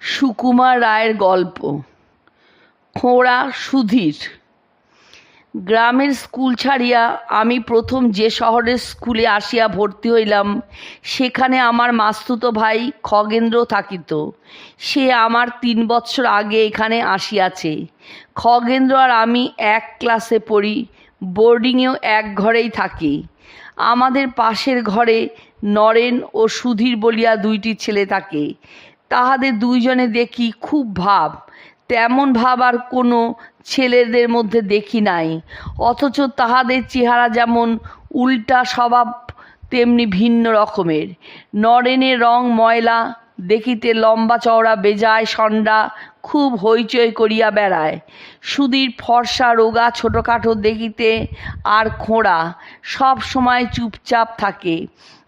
সুকুমার রায়ের গল্প। খোঁড়া সুধীর। গ্রামের স্কুল ছাড়িয়া আমি প্রথম যে শহরের স্কুলে আসিয়া ভর্তি হইলাম, সেখানে আমার মাস্তুতো ভাই খগেন্দ্র থাকিত। সে আমার তিন বৎসর আগে এখানে আসিয়াছে। খগেন্দ্র আর আমি এক ক্লাসে পড়ি, বোর্ডিংয়েও এক ঘরেই থাকি। আমাদের পাশের ঘরে নরেন ও সুধীর বলিয়া দুইটি ছেলে থাকে। তাহাদের দুইজনে দেখি খুব ভাব। তেমন ভাব আর কোনো ছেলেদের মধ্যে দেখি নাই। অথচ তাহাদের চেহারা যেমন উল্টা স্বভাব, তেমনি ভিন্ন রকমের। নরেনের রং ময়লা, দেখিতে লম্বা চওড়া বেজায় সন্ডা খুব হইচই করিয়া বেড়ায়। সুদীর ফর্সা রোগা ছোটোখাটো দেখিতে আর খোঁড়া, সব সময় চুপচাপ থাকে।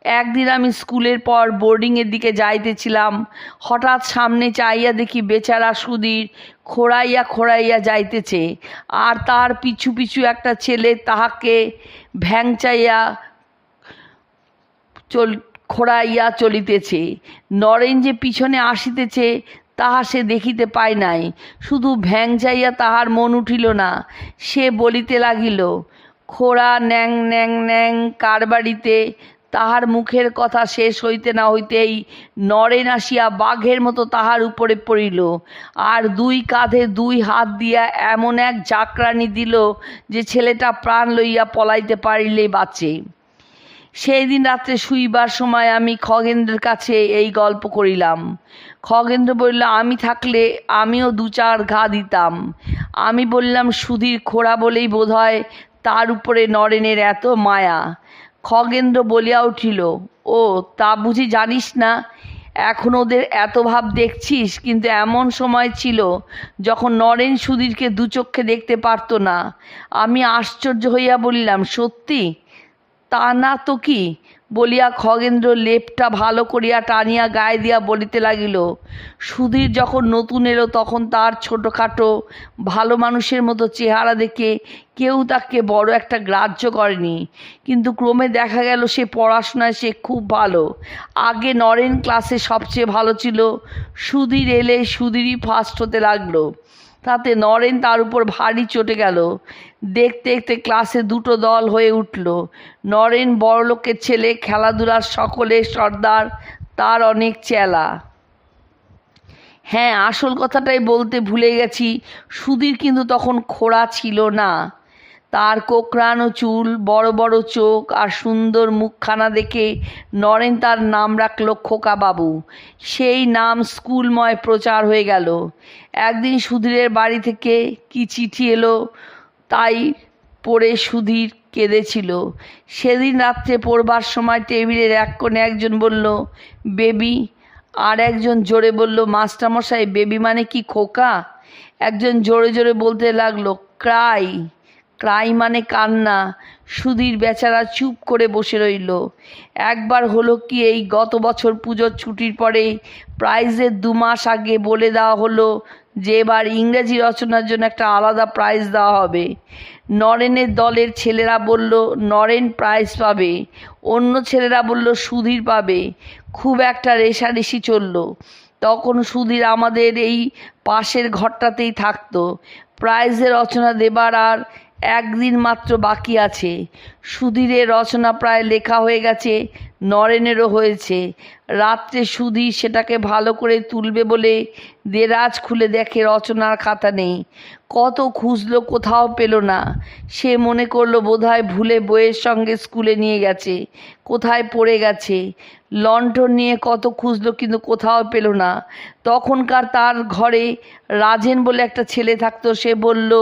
একদিন আমি স্কুলের পর বোর্ডিংয়ের দিকে যাইতেছিলাম। হঠাৎ সামনে চাইয়া দেখি বেচারা সুধীর খোড়াইয়া খোড়াইয়া যাইতেছে। আর তার পিছু পিছু একটা ছেলে তাহাকে ভ্যাংচাইয়া চল, খোড়াইয়া চলিতেছে। নরেন যে পিছনে আসিতেছে, তাহা সে দেখিতে পায় নাই। শুধু ভ্যাং ভ্যাংচাইয়া তাহার মন উঠিল না, সে বলিতে লাগিল, খোড়া ন্যাং ন্যাং ন্যাং কার বাড়িতে তাহার মুখের কথা শেষ হইতে না হইতেই নরেন আসিয়া বাঘের মতো তাহার উপরে পড়িল। আর দুই কাঁধে দুই হাত দিয়া এমন এক জাকরানি দিল যে ছেলেটা প্রাণ লইয়া পলাইতে পারিলেই বাঁচে। সেই দিন রাত্রে শুইবার সময় আমি খগেন্দ্রের কাছে এই গল্প করিলাম। খগেন্দ্র বলল, আমি থাকলে আমিও দু চার ঘা দিতাম। আমি বললাম, সুধীর খোড়া বলেই বোধ হয় তার উপরে নরেনের এত মায়া। খগেন্দ্র বলিয়া উঠিল, ও, তা বুঝি জানিস না, এখন ওদের এত ভাব দেখছিস, কিন্তু এমন সময় ছিল যখন নরেন সুধীরকে দু চক্ষে দেখতে পারত না। আমি আশ্চর্য হইয়া বলিলাম, সত্যি? তা না তো কি? বলিয়া খগেন্দ্র লেপটা ভালো করিয়া টানিয়া গায়ে দিয়া বলিতে লাগিল, সুধীর যখন নতুন এলো তখন তার ছোটোখাটো ভালো মানুষের মতো চেহারা দেখে কেউ তাকে বড় একটা গ্রাহ্য করেনি। কিন্তু ক্রমে দেখা গেল সে পড়াশোনায় সে খুব ভালো। আগে নরেন ক্লাসে সবচেয়ে ভালো ছিল। সুধীর এলে সুধীরই ফার্স্ট হতে লাগল। তাতে নরেন তার উপর ভারী চটে গেল। দেখতে দেখতে ক্লাসে দুটো দল হয়ে উঠল। নরেন বড়লোকের ছেলে, খেলাধুলার সকলে, সর্দার, তার অনেক চেলা। হ্যাঁ আসল কথাটাই বলতে ভুলে গেছি। সুধীর কিন্তু তখন খোড়া ছিল না। তার কোকড়ানো চুল, বড় বড় চোখ আর সুন্দর মুখখানা দেখে নরেন তার নাম রাখল খোকা বাবু সেই নাম স্কুলময় প্রচার হয়ে গেল। একদিন সুধীরের বাড়ি থেকে কি চিঠি এলো, তাই পড়ে সুধীর কেঁদেছিল। সেদিন রাত্রে পড়বার সময় টেবিলের এক কোণে একজন বলল, বেবি। আর একজন জোরে বলল, মাস্টারমশাই, বেবি মানে কি খোকা? একজন জোরে জোরে বলতে লাগল, ক্রাই। ক্রাই মানে কান্না। সুধীর বেচারা চুপ করে বসে রইল। একবার হলো কি এই গত বছর পুজোর ছুটির পরে প্রাইজের দু মাস আগে বলে দেওয়া হলো যে এবার ইংরেজি রচনার জন্য একটা আলাদা প্রাইজ দেওয়া হবে। নরেনের দলের ছেলেরা বলল, নরেন প্রাইজ পাবে। অন্য ছেলেরা বলল, সুধীর পাবে। খুব একটা রেশারেশি চলল। তখন সুধীর আমাদের এই পাশের ঘরটাতেই থাকতো। প্রাইজের রচনা দেবার আর একদিন মাত্র বাকি আছে। সুধীরের রচনা প্রায় লেখা হয়ে গেছে নরেনেরও হয়েছে। রাত্রে সুধীর সেটাকে ভালো করে তুলবে বলে দেরাজ খুলে দেখে রচনার খাতা নেই। কত খুঁজলো কোথাও পেল না। সে মনে করল বোধহয় ভুলে বইয়ের সঙ্গে স্কুলে নিয়ে গেছে, কোথায় পড়ে গেছে। লণ্ঠন নিয়ে কত খুঁজলো কিন্তু কোথাও পেল না। তখনকার তার ঘরে রাজেন বলে একটা ছেলে থাকতো, সে বলল,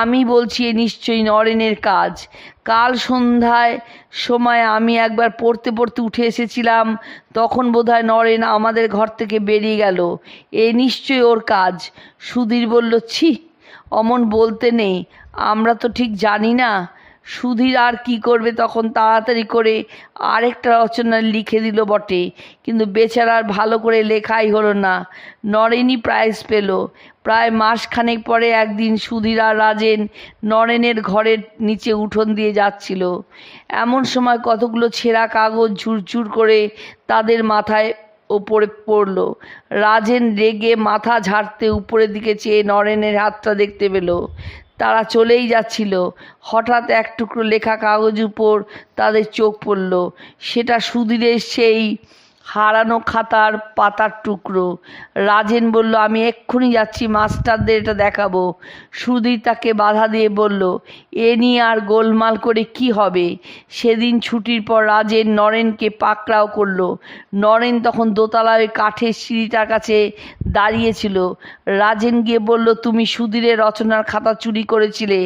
আমি বলছি এ নিশ্চয়ই নরেনের কাজ। কাল সন্ধ্যায় সময় আমি একবার পড়তে পড়তে উঠে এসেছিলাম, তখন বোধহয় নরেন আমাদের ঘর থেকে বেরিয়ে গেল। এ নিশ্চয়ই ওর কাজ। সুধীর বলল, ছি, অমন বলতে নেই। আমরা তো ঠিক জানি না। সুধীর আর কি করবে তখন তাড়াতাড়ি করে আরেকটা রচনা লিখে দিল বটে। কিন্তু বেচারার ভালো করে লেখাই হলো না। নরেনই প্রাইজ পেল। প্রায় মাসখানেক পরে একদিন সুধীর রাজেন নরেনের ঘরের নিচে উঠোন দিয়ে যাচ্ছিল। এমন সময় কতগুলো ছেঁড়া কাগজ ঝুরঝুর করে তাদের মাথায় ওপরে পড়ল। রাজেন রেগে মাথা ঝাড়তে উপরের দিকে চেয়ে নরেনের হাতটা দেখতে পেল। তারা চলেই যাচ্ছিল। হঠাৎ এক টুকরো লেখা কাগজ উপর তাদের চোখ পড়ল। সেটা সুধীরের সেই হারানো খাতার পাতার টুকরো। রাজেন বলল, আমি এক্ষুনি যাচ্ছি, মাস্টারদের এটা দেখাবো। সুধীর তাকে বাধা দিয়ে বলল, এ নিয়ে আর গোলমাল করে কি হবে? সেদিন ছুটির পর রাজেন নরেনকে পাকড়াও করল। নরেন তখন দোতলায় কাঠের সিঁড়িটার কাছে দাঁড়িয়েছিল। রাজেন গিয়ে বলল, তুমি সুধীরের রচনার খাতা চুরি করেছিলে।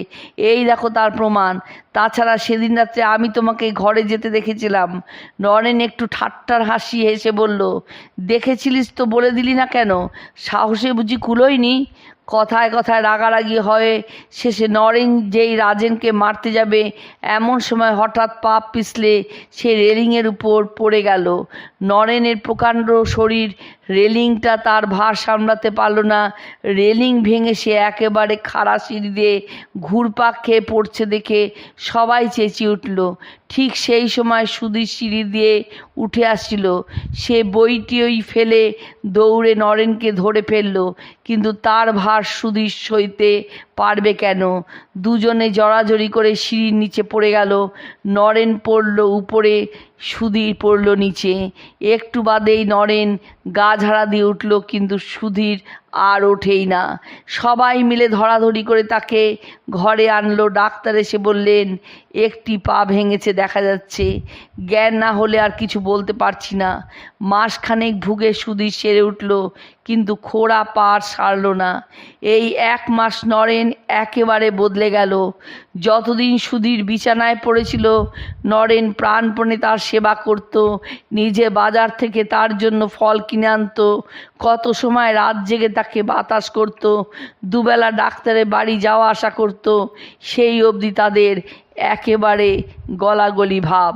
এই দেখো তার প্রমাণ। তাছাড়া সেদিন রাত্রে আমি তোমাকে ঘরে যেতে দেখেছিলাম। নরেন একটু ঠাট্টার হাসি হেসে বলল, দেখেছিলিস তো বলে দিলি না কেন? সাহসে বুঝি কুলোয়নি কথায় কথায় রাগারাগি হয়ে শেষে নরেন যেই রাজেনকে মারতে যাবে, এমন সময় হঠাৎ পা পিছলে সে রেলিংয়ের উপর পড়ে গেল। নরেনের প্রকাণ্ড শরীর রেলিংটা তার ভার সামলাতে পারল না। রেলিং ভেঙে সে একেবারে খাড়া সিঁড়ি দিয়ে ঘুরপাক খেয়ে পড়ছে দেখে সবাই চেঁচিয়ে উঠল। ঠিক সেই সময় সুধীর সিঁড়ি দিয়ে উঠে আসছিল সে বইটি ওই ফেলে দৌড়ে নরেনকে ধরে ফেলল, কিন্তু তার ভার সুধীর সইতে পারবে কেন? দুজনে জড়াজড়ি করে সিঁড়ির নিচে পড়ে গেল। নরেন পড়ল উপরে, সুধীর পড়ল নিচে। একটু বাদেই নরেন গা ঝাড়া দিয়ে উঠল, কিন্তু সুধীর আর ওঠেই না। সবাই মিলে ধরাধরি করে তাকে ঘরে আনলো। ডাক্তার এসে বললেন, একটি পা ভেঙেছে, দেখা যাচ্ছে। জ্ঞান না হলে আর কিছু বলতে পারছি না। মাসখানেক ভুগে সুধীর সেরে উঠল, কিন্তু খোড়া পার সারল না। এই এক মাস নরেন একেবারে বদলে গেল। যতদিন সুধীর বিছানায় পড়েছিল, নরেন প্রাণপণে তার সেবা করত, নিজে বাজার থেকে তার জন্য ফল কিনে আনতো, কত সময় রাত জেগে তাকে বাতাস করত, দুবেলা ডাক্তারের বাড়ি যাওয়া আসা করত, সেই অবধি তাদের একেবারে গলাগলি ভাব।